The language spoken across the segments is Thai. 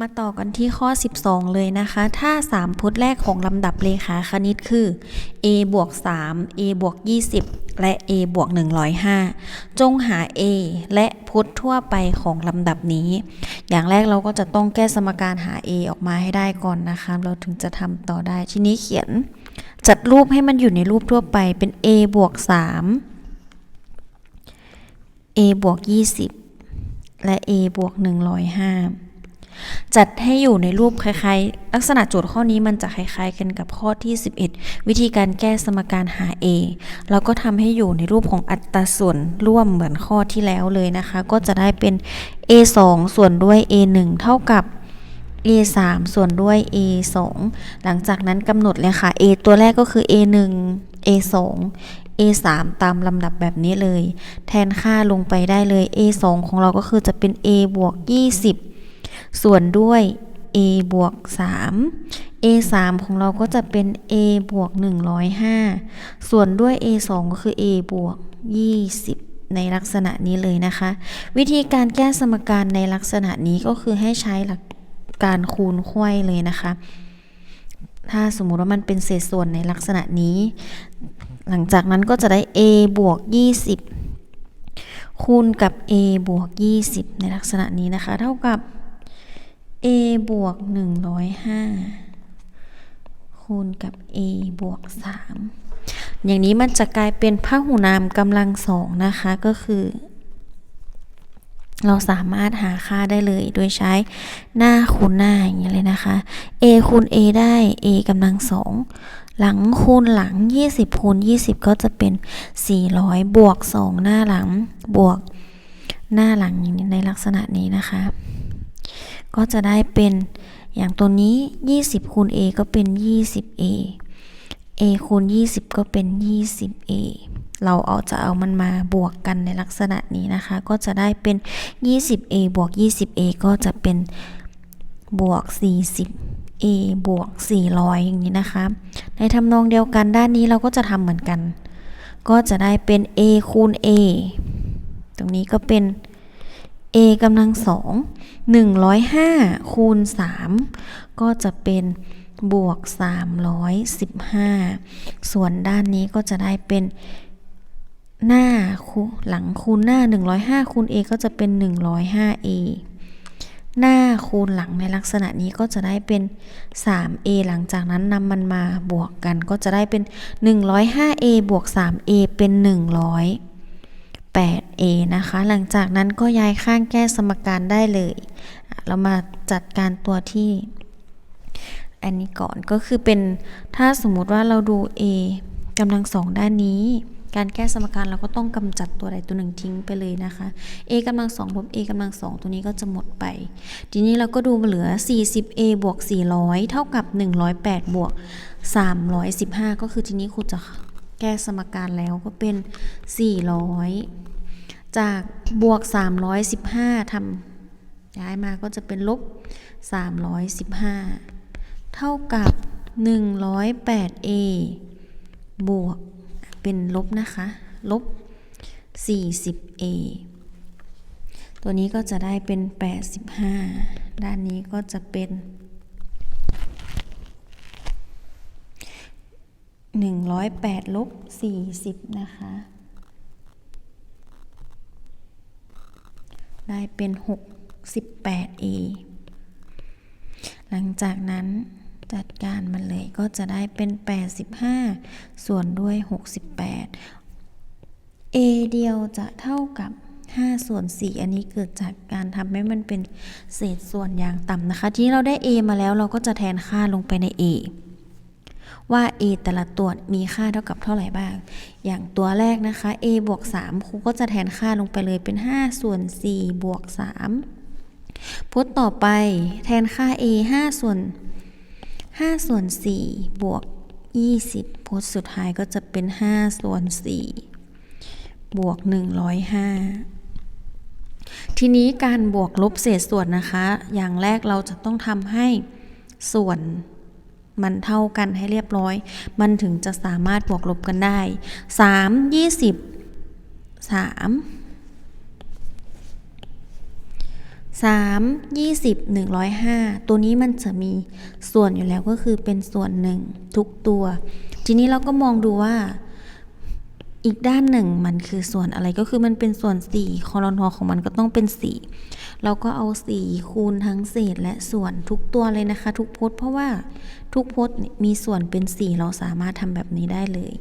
มาต่อกันที่ข้อ 12 เลยนะคะ ถ้า 3 พุทธแรกของลำดับเลขาคณิตคือ a บวก3 a บวก20 และ a บวก105 จงหา a และพุทธทั่วไปของลำดับนี้ อย่างแรกเราก็จะต้องแก้สมการหา a ออกมาให้ได้ก่อนนะคะ เราถึงจะทำต่อได้ ทีนี้เขียนจัดรูปให้มันอยู่ในรูปทั่วไปเป็น a บวก3 a บวก20 และ a บวก105 จัดให้อยู่ในรูปคล้ายๆ ลักษณะโจทย์ข้อนี้มันจะคล้ายๆ กันกับข้อที่ 11 วิธีการแก้สมการหา a เราก็ทำให้อยู่ในรูปของอัตราส่วนร่วมเหมือนข้อที่แล้วเลยนะคะ ก็จะได้เป็น a 2ส่วนด้วย a 1เท่ากับ a 3ส่วนด้วย a 2หลังจากนั้นกำหนดเลยค่ะ a ตัวแรกก็คือ a 1 a 2 a 3ตามลำดับแบบนี้เลย แทนค่าลงไปได้เลย a 2ของเราก็คือจะเป็น a บวก 20 ส่วนด้วย a บวก 3 a 3ของเราก็จะเป็น a บวก 105 ส่วนด้วย a 2ก็คือ a บวก 20 ในลักษณะนี้เลยนะคะ วิธีการแก้สมการในลักษณะนี้ก็คือให้ใช้หลักการคูณไขว้เลยนะคะ ถ้าสมมุติว่ามันเป็นเศษส่วนในลักษณะนี้ หลังจากนั้นก็จะได้ a บวก 20 คูณกับ a บวก 20 ในลักษณะนี้นะคะ เท่ากับ a บวก 105 คูณกับ a บวก 3 อย่างนี้มันจะกลายเป็นพหุนามกำลังสองนะคะก็คือ เราสามารถหาค่าได้เลยโดยใช้หน้าคูณหน้าอย่างนี้เลยนะคะ a คูณ a ได้ a กำลังสองหลังคูณหลัง 20คูณ20 ก็จะเป็น 400 บวก 2 หน้าหลังบวกหน้าหลังอย่างนี้ในลักษณะนี้นะคะ ก็จะได้เป็นอย่างตัวนี้ 20 คูณ a ก็เป็น 20a a คูณ 20 ก็เป็น 20a เราเอาจะเอามันมาบวกกันในลักษณะนี้นะคะ ก็จะได้เป็น 20a บวก 20a ก็จะเป็นบวก 40a บวก 400 อย่างนี้นะคะ ในทำนองเดียวกันด้านนี้เราก็จะทำเหมือนกัน ก็จะได้เป็น a คูณ a ตรงนี้ก็เป็น a กำลังสอง 105 คูณ 3 ก็จะเป็นบวก 315 ส่วนด้านนี้ก็จะได้เป็นหน้าคูหลังคูณหน้า 105 คูณ a ก็จะเป็น 105a หน้าคูณหลังในลักษณะนี้ก็จะได้เป็น 3a หลังจากนั้นนำมันมาบวกกันก็จะได้เป็น 105a บวก 3a เป็น 100 8a นะคะ หลังจากนั้นก็ย้ายข้างแก้สมการได้เลย เรามาจัดการตัวที่ อันนี้ก่อนก็คือเป็นถ้าสมมุติว่าเราดู a กำลังสองด้านนี้ การแก้สมการเราก็ต้องกำจัดตัวใดตัวหนึ่งทิ้งไปเลยนะคะ a กำลังสองลบ a กำลังสองตัวนี้ก็จะหมดไป ทีนี้เราก็ดูเหลือ 40a บวก400 เท่ากับ 108 บวก 315 ก็คือทีนี้ครูจะ แก้สมการแล้วก็เป็น 400 จากบวก 315ทำย้ายมาก็จะเป็นลบ 315 เท่ากับ 108a บวกเป็นลบนะคะ ลบ 40a ตัวนี้ก็จะได้เป็น 85 ด้านนี้ก็จะเป็น 108ลบ40 นะคะ ได้เป็น 68a หลังจากนั้นจัดการมันเลยก็จะได้เป็น 85 ส่วนด้วย 68 a เดียวจะเท่ากับ 5 ส่วน 4 อันนี้เกิดจากการทำให้มันเป็นเศษส่วนอย่างต่ำนะคะ ทีนี้เราได้ a มาแล้วเราก็จะแทนค่าลงไปใน a ว่า a แต่ละตัวมีค่าเท่ากับเท่าไหร่บ้าง อย่างตัวแรกนะคะ a บวก3ครูก็จะแทนค่าลงไปเลยเป็น 5 ส่วน4บวก3พจน์ต่อไปแทนค่า a 5ส่วน5ส่วน4บวก 20พจน์สุดท้ายก็จะเป็น 5 ส่วน4บวก 105ทีนี้การบวกลบเศษส่วนนะคะ อย่างแรกเราจะต้องทำให้ส่วน มันเท่ากันให้เรียบร้อย มันถึงจะสามารถบวกลบกันได้ 3 20 3 3 20 105 ตัวนี้มันจะมีส่วนอยู่แล้วก็คือเป็นส่วนหนึ่งทุกตัว ทีนี้เราก็มองดูว่าอีกด้านหนึ่งมันคือส่วนอะไรก็คือมันเป็นส่วน4คอรนอของมันก็ต้องเป็น 4 เราก็เอา 4 คูณทั้งเศษและส่วนทุกตัวเลยนะคะ ทุกพจน์เพราะว่าทุกพจน์มีส่วนเป็น 4 เราสามารถทำแบบนี้ได้เลย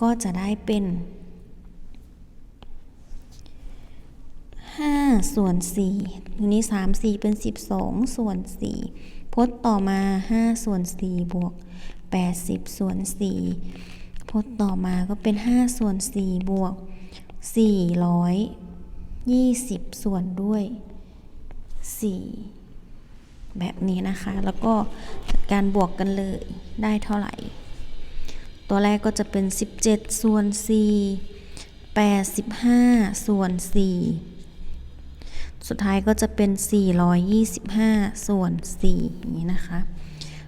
ก็จะได้เป็น 5 ส่วน4ทีนี้ 3 4 เป็น 12 ส่วน 4 พจน์ต่อมา 5 ส่วน 4 บวก 80 ส่วน 4 พจน์ต่อมาก็เป็น 5 ส่วน 4 บวก 20 ส่วนด้วย 4 แบบนี้นะคะ แล้วก็จัดการบวกกันเลยได้เท่าไหร่ ตัวแรกก็จะเป็น 17 ส่วน 4 85 ส่วน 4 สุดท้ายก็จะเป็น 425 ส่วน4อย่างนี้นะคะ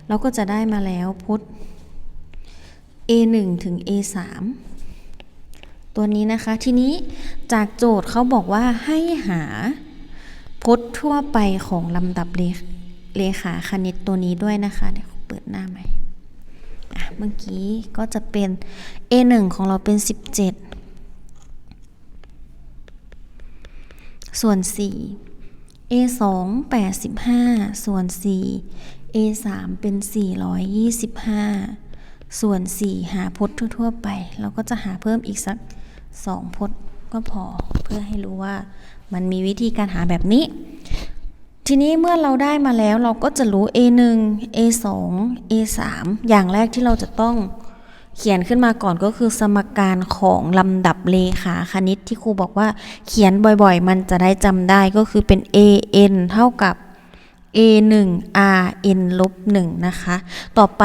เราก็จะได้มาแล้วพจน์ A1 ถึง A3 ตัวนี้นะคะ ทีนี้จากโจทย์เขาบอกว่าให้หาพจน์ทั่วไปของลำดับเลขเลขาคณิตตัวนี้ด้วยนะคะ เดี๋ยวเปิดหน้าใหม่เมื่อกี้ก็จะเป็น A1 ของเราเป็น 17 ส่วน 4 A2 85 ส่วน 4 A3 เป็น 425 ส่วน 4 หาพจน์ทั่ว ๆ ไป เราก็จะหาเพิ่มอีกสัก 2พจน์ก็พอเพื่อให้รู้ว่ามันมีวิธีการหาแบบนี้ ทีนี้เมื่อเราได้มาแล้วเราก็จะรู้ A1 A2 A3 อย่างแรกที่เราจะต้องเขียนขึ้นมาก่อนก็คือสมการของลำดับเลขาคณิตที่ครูบอกว่าเขียนบ่อยๆ มันจะได้จำได้ก็คือเป็น an เท่ากับ a 1 r n ลบ1นะคะ ต่อไป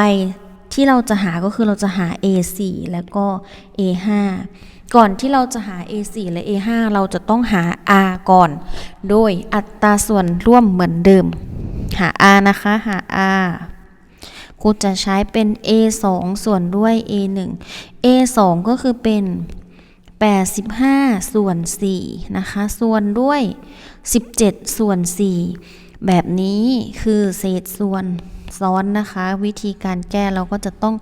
ที่เราจะหาก็คือเราจะหา a 4แล้วก็ a 5 ก่อนที่เราจะหา a 4 และ a 5 เราจะต้องหา r ก่อน โดยอัตราส่วนร่วมเหมือนเดิม หา r นะคะ หา r ครูจะใช้เป็น a 2 ส่วนด้วย a 1 a 2 ก็คือเป็น 85 ส่วน 4 นะคะ ส่วนด้วย 17 ส่วน 4 แบบนี้คือเศษส่วนซ้อนนะคะ วิธีการแก้เราก็จะต้อง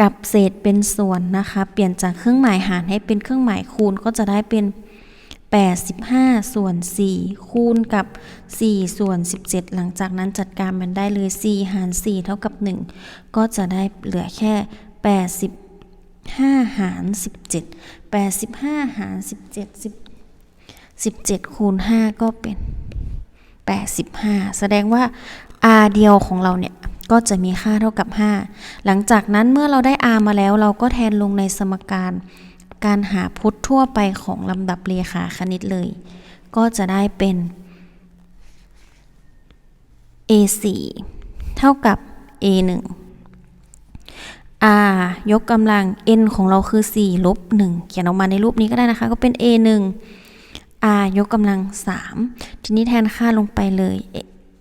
กับเศษเป็นส่วนนะคะ เปลี่ยนจากเครื่องหมายหารให้เป็นเครื่องหมายคูณก็จะได้เป็น 85 ส่วน 4 คูณกับ 4 ส่วน 17 หลังจากนั้นจัดการมันได้เลย 4 หาร 4 เท่ากับ 1 ก็จะได้เหลือแค่ 85 หาร 17 85 หาร 17 10 17 คูณ 5 ก็เป็น 85 แสดงว่า r เดียวของเราเนี่ย ก็จะมีค่าเท่ากับ 5 หลังจากนั้นเมื่อเราได้ r มาแล้วเราก็แทนลงในสมการ การหาพจน์ทั่วไปของลำดับเลขาคณิตเลย ก็จะได้เป็น a4 เท่ากับ a1 r ยกกำลัง n ของเราคือ 4 ลบ 1 เขียนออกมาในรูปนี้ก็ได้นะคะ ก็เป็น a1 r ยกกำลัง 3 ทีนี้แทนค่าลงไปเลย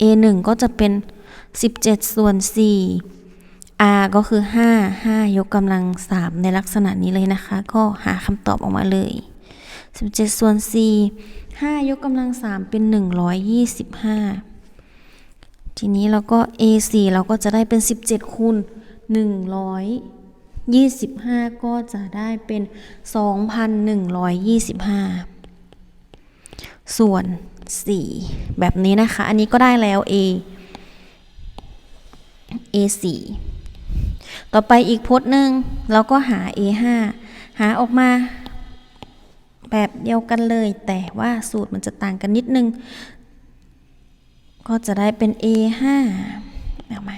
a1 ก็จะเป็น 17 ส่วน 4 r ก็คือ 5 5 ยกกำลัง 3 ในลักษณะนี้เลยนะคะ ก็หาคำตอบออกมาเลย 17 ส่วน 4 5 ยกกำลัง 3 เป็น 125 ทีนี้เราก็ a4 เราก็จะได้เป็น 17 คูณ 125 ก็จะได้เป็น 2,125 ส่วน 4 แบบนี้นะคะ อันนี้ก็ได้แล้ว a a4 ต่อไปอีกพจน์หนึ่งเราก็หา a5 หาออกมาแบบเดียวกันเลย แต่ว่าสูตรมันจะต่างกันนิดนึง ก็จะได้เป็น a5 เอาม่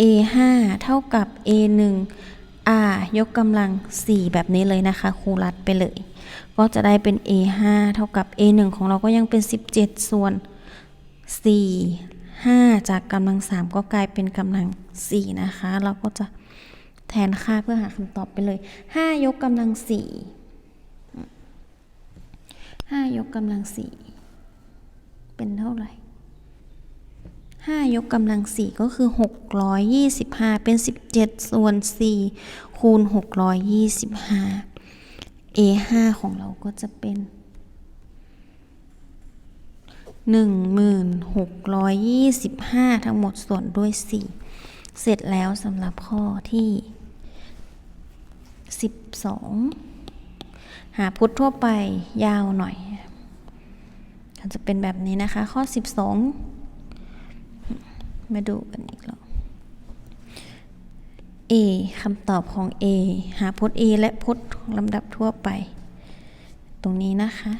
a5 เท่ากับ a1 r ยกกำลัง 4 แบบนี้เลยนะคะครูรัดไปเลย ก็จะได้เป็น a5 เท่ากับ a1 ของเราก็ยังเป็น 17 ส่วน 4 5 จากกำลัง 3 ก็กลายเป็นกำลัง 4 นะคะ เราก็จะแทนค่าเพื่อหาคำตอบไปเลย 5 ยกกำลัง 4 5 ยกกำลัง 4 เป็นเท่าไหร่ 5 ยกกำลัง 4 ก็คือ 625 เป็น 17 ส่วน 4 คูณ 625 A5 ของเราก็จะเป็น 1625 ทั้งหมดส่วนด้วย 4 เสร็จแล้วสำหรับข้อที่ 12 หาพุทธทั่วไปยาวหน่อยจจะเป็นแบบนี้นะคะ ข้อ 12 มาดูกันอีกแล้ว A คำตอบของ A หาพจน์ A และพจน์ลำดับทั่วไป ตรงนี้นะคะ